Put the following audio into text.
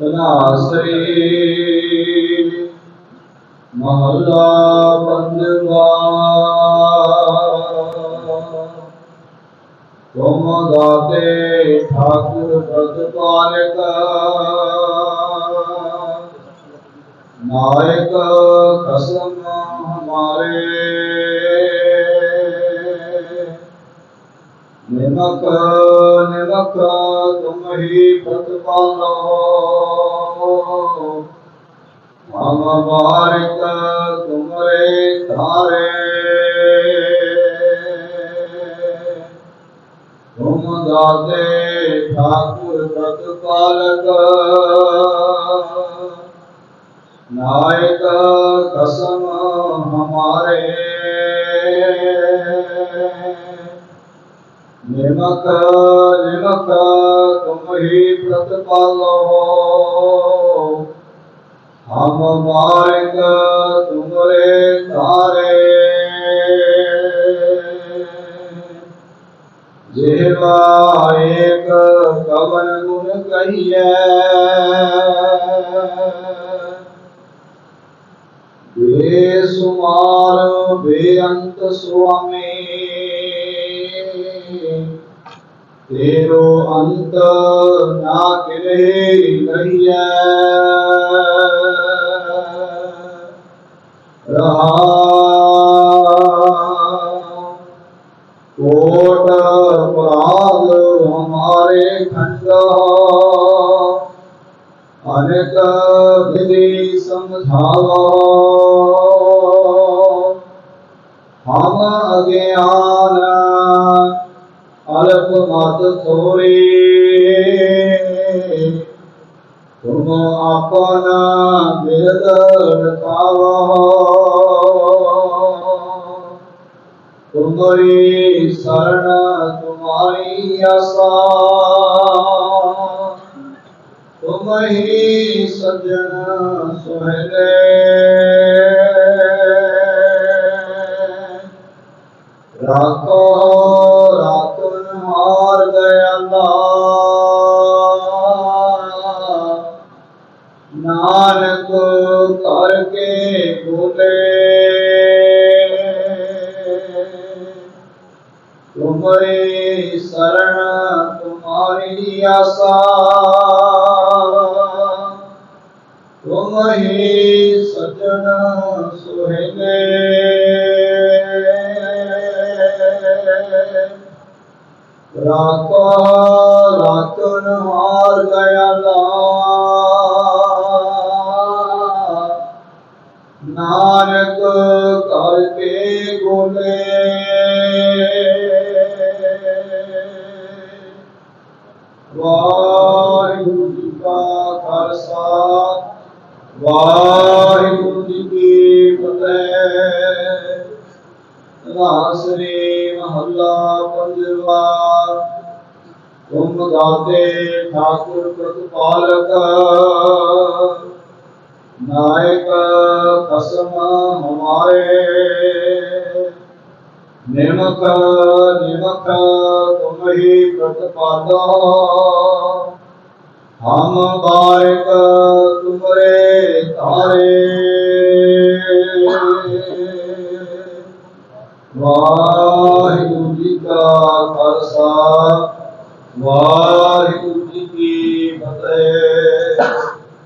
ਤਨਾਸਰੀ ਮਹਲਾ ਪੰਜਵਾ। ਤੁਮ ਦਾਤੇ ਠਾਕੁਰ ਪ੍ਰਤਪਾਲਕ ਨਾਇਕ ਕਸਮ ਹਮਾਰੇ। ਨਿਮਕ ਨਿਮਕ ਤੁਮ ਹੀ ਪ੍ਰਤਪਾਲੋ ਹਮ ਬਾਰਿਕ ਤੁਮਰੇ ਧਾਰੇ ਤੁਮ ਦਾਤੇ ਠਾਕੁਰ ਪ੍ਰਤਪਾਲਕ ਨਾਇਕ ਕਸਮ ਹਮਾਰੇ ਨਿਮਕ ਨਿਮਕ ਤੁਮ ਹੀ ਪ੍ਰਤਪਾਲੋ ਹਮ ਮਾਇਕ ਤੁਮਰੇ ਧਾਰੇ ਜਿਹਵਾ ਏਕ ਕਵਨ ਗੁਣ ਕਹੀਐ ਬੇਸੁਮਾਰ ਬੇਅੰਤ ਸੁਆਮੀ। ਤੇਰੋ ਅੰਤ ਨਾ ਕਿਰੇ ਕਹੀਐ ਰਹਾ ਕੋਟ ਪ੍ਰਾਗ ਹਮਾਰੇ ਖੰਡ। ਅਨੇਕ ਵਿਧੀ ਸਮਝਾਵੋ। ਹਮ ਅਗਿਆਨ ਅਲਪ ਮਤ ਥੋਰੀ ਤੁਮ ਆਪਨਾ ਬਿਰਦ ਰਖਾਵੋ ਤੁਮਰੀ ਸਰਣ ਤੁਮਾਰੀ ਆਸਾ। ਤੁਮ ਸਜਣ ਸੁਹਲੇ। ਰਾਖੋ ਨਾਨਕ ਕਰਕੇ ਬੋਲੇ। ਤੁਮਰੇ ਸਰਣ ਤੁਮਾਰੀ ਆਸਾ। ਤੁਮ ਸਜਣ ਸੁਹੇਲੇ। ਰਾਖੋ ਰਾਖਨ ਹਾਰ ਦਇਆਲਾ ਨਾਨਕ ਵਾਹਿਗੁਰੂ ਜੀ ਕੀ ਫਤਿਹ। ਰਾਸਰੀ ਮਹੱਲਾ ਪੰਜਵਾ। ਤੁਮ ਦਾਤੇ ਠਾਕੁਰ ਪ੍ਰਤਪਾਲਕ। ਨਾਇਕ ਕਸਮ ਹਮਾਰੇ। ਨਿਮਕ ਨਿਮਕ ਤੁਮ ਹੀ ਪ੍ਰਤਪਾਲੋ। ਹਮ ਬਾਰਿਕ ਤੁਮਰੇ ਧਾਰੇ। ਵਾਹਿਗੁਰੂ ਜੀ ਕਾ ਖਾਲਸਾ। ਵਾਹਿਗੁਰੂ